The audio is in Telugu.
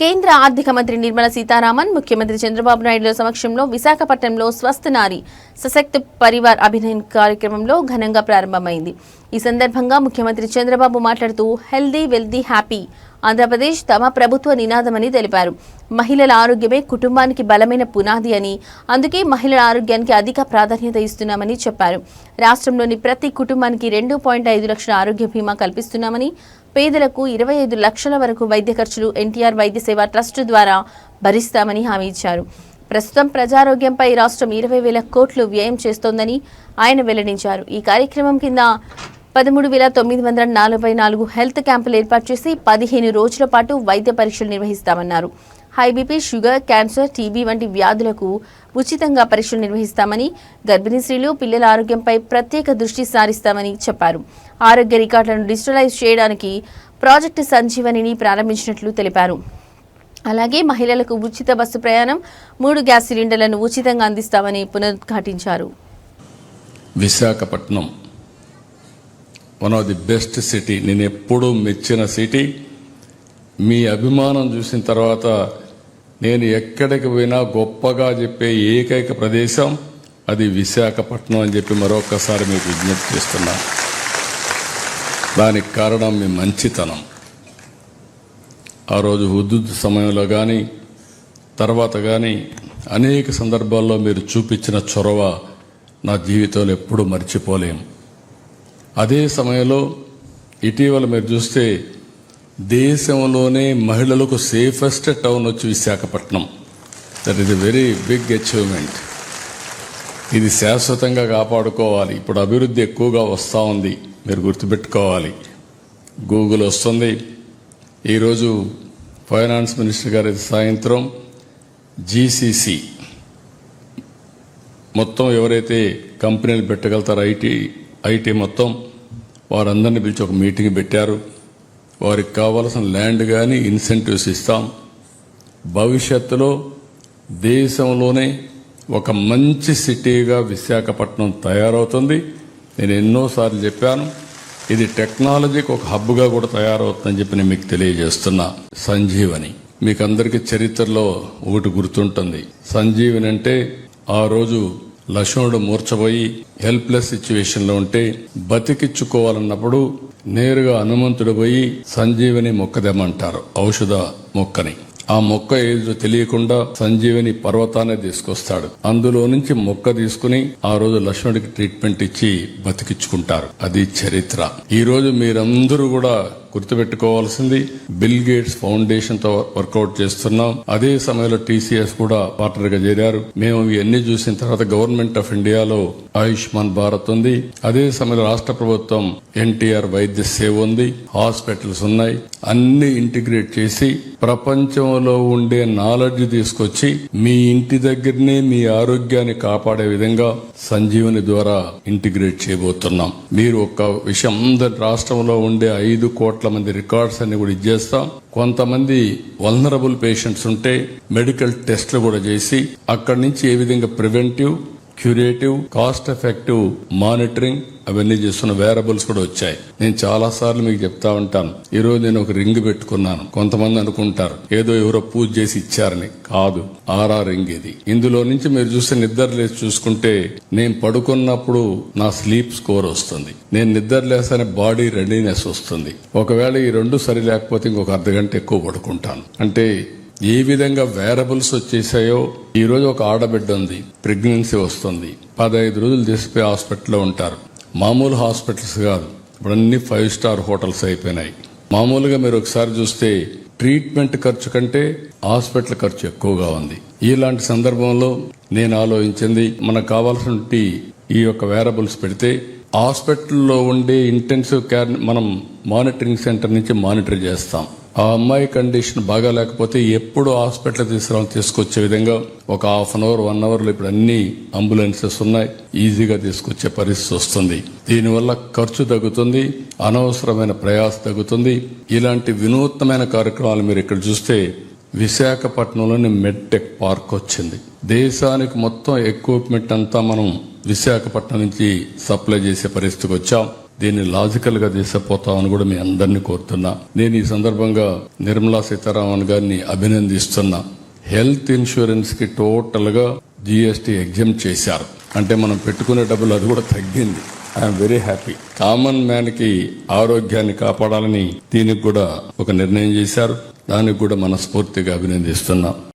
కేంద్ర ఆర్థిక మంత్రి నిర్మలా సీతారామన్ ముఖ్యమంత్రి చంద్రబాబు నాయుడుల సమక్షంలో విశాఖపట్నంలో స్వస్థ నారి సశక్త పరివార్ అభినయన్ కార్యక్రమంలో ఘనంగా ప్రారంభమైంది. ఈ సందర్భంగా ముఖ్యమంత్రి చంద్రబాబు మాట్లాడుతూ హెల్దీ వెల్దీ హ్యాపీ ఆంధ్రప్రదేశ్ తమ ప్రభుత్వ నినాదమని తెలిపారు. మహిళల ఆరోగ్యమే కుటుంబానికి బలమైన పునాది అని అందుకే మహిళల ఆరోగ్యానికి అధిక ప్రాధాన్యత ఇస్తున్నామని చెప్పారు. రాష్ట్రంలోని ప్రతి కుటుంబానికి రెండు పాయింట్ ఐదు లక్షల ఆరోగ్య బీమా కల్పిస్తున్నామని పేదలకు ఇరవై ఐదు లక్షల వరకు వైద్య ఖర్చులు ఎన్టీఆర్ వైద్య సేవ ట్రస్ట్ ద్వారా భరిస్తామని హామీ ఇచ్చారు. ప్రస్తుతం ప్రజారోగ్యంపై రాష్ట్రం ఇరవై వేల కోట్లు వ్యయం చేస్తోందని ఆయన వెల్లడించారు. ఈ కార్యక్రమం కింద పదమూడు వేల తొమ్మిది వందల నలభై నాలుగు హెల్త్ క్యాంపులు ఏర్పాటు చేసి పదిహేను రోజుల పాటు వైద్య పరీక్షలు నిర్వహిస్తామన్నారు. High BP sugar cancer TB వంటి వ్యాధులకు ఉచితంగా పరీక్షలు నిర్వహిస్తామని గర్భిణీ స్త్రీలు పిల్లల ఆరోగ్యంపై ప్రత్యేక దృష్టి సారిస్తామని చెప్పారు. ఆరోగ్య రికార్డులను డిజిటలైజ్ చేయడానికి ప్రాజెక్టు సంజీవనిని ప్రారంభించినట్లు తెలిపారు. అలాగే మహిళలకు ఉచిత బస్సు ప్రయాణం మూడు గ్యాస్ సిలిండర్లను ఉచితంగా అందిస్తామని పునరుద్ఘాటించారు. Visakhapatnam one of the best city నేను ఎప్పుడూ మెచ్చిన సిటీ మీ అభిమానం చూసిన తర్వాత నేను ఎక్కడికి పోయినా గొప్పగా చెప్పే ఏకైక ప్రదేశం అది విశాఖపట్నం అని చెప్పి మరొకసారి మీకు విజ్ఞప్తి చేస్తున్నాను దానికి కారణం మీ మంచితనం. ఆ రోజు హుద్దుద్ సమయంలో కానీ తర్వాత కానీ అనేక సందర్భాల్లో మీరు చూపించిన చొరవ నా జీవితంలో ఎప్పుడూ మర్చిపోలేం. అదే సమయంలో ఇటీవల మీరు చూస్తే దేశంలోనే మహిళలకు సేఫెస్ట్ టౌన్ వచ్చి Visakhapatnam. That is a very big achievement ఇది శాశ్వతంగా కాపాడుకోవాలి. ఇప్పుడు అభివృద్ధి ఎక్కువగా వస్తూ ఉంది. మీరు గుర్తుపెట్టుకోవాలి. గూగుల్ వస్తుంది. ఈరోజు ఫైనాన్స్ మినిస్టర్ గారి సాయంత్రం జీసీసీ మొత్తం ఎవరైతే కంపెనీలు పెట్టగలుగుతారో ఐటీ ఐటీ మొత్తం వారందరిని పిలిచి ఒక మీటింగ్ పెట్టారు. వారికి కావలసిన ల్యాండ్ కానీ ఇన్సెంటివ్స్ ఇస్తాం. భవిష్యత్తులో దేశంలోనే ఒక మంచి సిటీగా విశాఖపట్నం తయారవుతుంది. నేను ఎన్నోసార్లు చెప్పాను ఇది టెక్నాలజీకి ఒక హబ్గా కూడా తయారవుతుందని చెప్పి నేను మీకు తెలియజేస్తున్నా. సంజీవని. మీకు అందరికీ చరిత్రలో ఒకటి గుర్తుంటుంది. సంజీవని అంటే ఆ రోజు లక్ష్మణుడు మూర్చబోయి హెల్ప్లెస్ సిచ్యువేషన్లో ఉంటే బతికిచ్చుకోవాలన్నప్పుడు నేరుగా హనుమంతుడు పోయి సంజీవిని మొక్క తెమ్మంటారు ఔషధ మొక్కని. ఆ మొక్క ఏదో తెలియకుండా సంజీవిని పర్వతాన్ని తీసుకొస్తాడు. అందులో నుంచి మొక్క తీసుకుని ఆ రోజు లక్ష్మణుడికి ట్రీట్మెంట్ ఇచ్చి బతికించుకుంటారు అది చరిత్ర. ఈ రోజు మీరందరూ కూడా గుర్తుపెట్టుకోవాల్సింది బిల్ గేట్స్ ఫౌండేషన్తో వర్కౌట్ చేస్తున్నాం. అదే సమయంలో టీసీఎస్ కూడా పార్ట్నర్గా చేరారు. మేము ఇవన్నీ చూసిన తర్వాత గవర్నమెంట్ ఆఫ్ ఇండియాలో ఆయుష్మాన్ భారత్ ఉంది. అదే సమయంలో రాష్ట్ర ప్రభుత్వం ఎన్టీఆర్ వైద్య సేవ ఉంది. హాస్పిటల్స్ ఉన్నాయి. అన్ని ఇంటిగ్రేట్ చేసి ప్రపంచంలో ఉండే నాలెడ్జ్ తీసుకొచ్చి మీ ఇంటి దగ్గరనే మీ ఆరోగ్యాన్ని కాపాడే విధంగా సంజీవని ద్వారా ఇంటిగ్రేట్ చేయబోతున్నాం. మీరు ఒక విషయం అందరి రాష్ట్రంలో ఉండే ఐదు కోట్ల మంది రికార్డ్స్ అన్ని కూడా ఇచ్చేస్తాం. కొంతమంది వల్నరబుల్ పేషెంట్స్ ఉంటే మెడికల్ టెస్ట్లు కూడా చేసి అక్కడి నుంచి ఏ విధంగా preventive curative cost effective monitoring అవన్నీ చేస్తున్న వేరబుల్స్ కూడా వచ్చాయి. నేను చాలా సార్లు మీకు చెప్తా ఉంటాను. ఈ రోజు నేను ఒక రింగ్ పెట్టుకున్నాను. కొంతమంది అనుకుంటారు ఏదో ఎవరో పూజ చేసి ఇచ్చారని. కాదు ఆరా రింగ్ ఇది. ఇందులో నుంచి మీరు చూస్తే నిద్ర లేచి చూసుకుంటే నేను పడుకున్నప్పుడు నా స్లీప్ స్కోర్ వస్తుంది. నేను నిద్ర లేసానే బాడీ రెడీనెస్ వస్తుంది. ఒకవేళ ఈ రెండు సరి లేకపోతే ఇంకొక అర్ధ గంట ఎక్కువ పడుకుంటాను. అంటే ఏ విధంగా వేరబుల్స్ వచ్చేసాయో ఈరోజు ఒక ఆడబిడ్డ ఉంది ప్రెగ్నెన్సీ వస్తుంది. పదహైదు రోజులు తీసిపోయి హాస్పిటల్లో ఉంటారు. మామూలు హాస్పిటల్స్ కాదు ఇప్పుడు అన్ని ఫైవ్ స్టార్ హోటల్స్ అయిపోయినాయి. మామూలుగా మీరు ఒకసారి చూస్తే ట్రీట్మెంట్ ఖర్చు కంటే హాస్పిటల్ ఖర్చు ఎక్కువగా ఉంది. ఇలాంటి సందర్భంలో నేను ఆలోచించింది మనకు కావాల్సిన ఈ యొక్క వేరబుల్స్ పెడితే హాస్పిటల్లో ఉండే ఇంటెన్సివ్ కేర్ మనం మానిటరింగ్ సెంటర్ నుంచి మానిటర్ చేస్తాం. ఆ అమ్మాయి కండిషన్ బాగా లేకపోతే ఎప్పుడు హాస్పిటల్ తీసుకురావాలి తీసుకొచ్చే విధంగా ఒక హాఫ్ అన్ అవర్ వన్ అవర్లో ఇప్పుడు అన్ని అంబులెన్సెస్ ఉన్నాయి. ఈజీగా తీసుకొచ్చే పరిస్థితి వస్తుంది. దీనివల్ల ఖర్చు తగ్గుతుంది అనవసరమైన ప్రయాస తగ్గుతుంది. ఇలాంటి వినూత్నమైన కార్యక్రమాలు మీరు ఇక్కడ చూస్తే విశాఖపట్నంలోని మెడ్టెక్ పార్క్ వచ్చింది. దేశానికి మొత్తం ఎక్విప్మెంట్ అంతా మనం విశాఖపట్నం నుంచి సప్లై చేసే పరిస్థితికి వచ్చాం. దీన్ని లాజికల్గా తీసుకుపోతామని కూడా మీ అందరినీ కోరుతున్నా. నేను ఈ సందర్భంగా నిర్మలా సీతారామన్ గారిని అభినందిస్తున్నా. హెల్త్ ఇన్సూరెన్స్కి టోటల్గా జిఎస్టీ ఎగ్జామ్ చేశారు. అంటే మనం పెట్టుకునే డబ్బులు అది కూడా తగ్గింది. ఐఎమ్ వెరీ హ్యాపీ కామన్ మ్యాన్కి ఆరోగ్యాన్ని కాపాడాలని దీనికి కూడా ఒక నిర్ణయం చేశారు. దానికి కూడా మనస్ఫూర్తిగా అభినందిస్తున్నాం.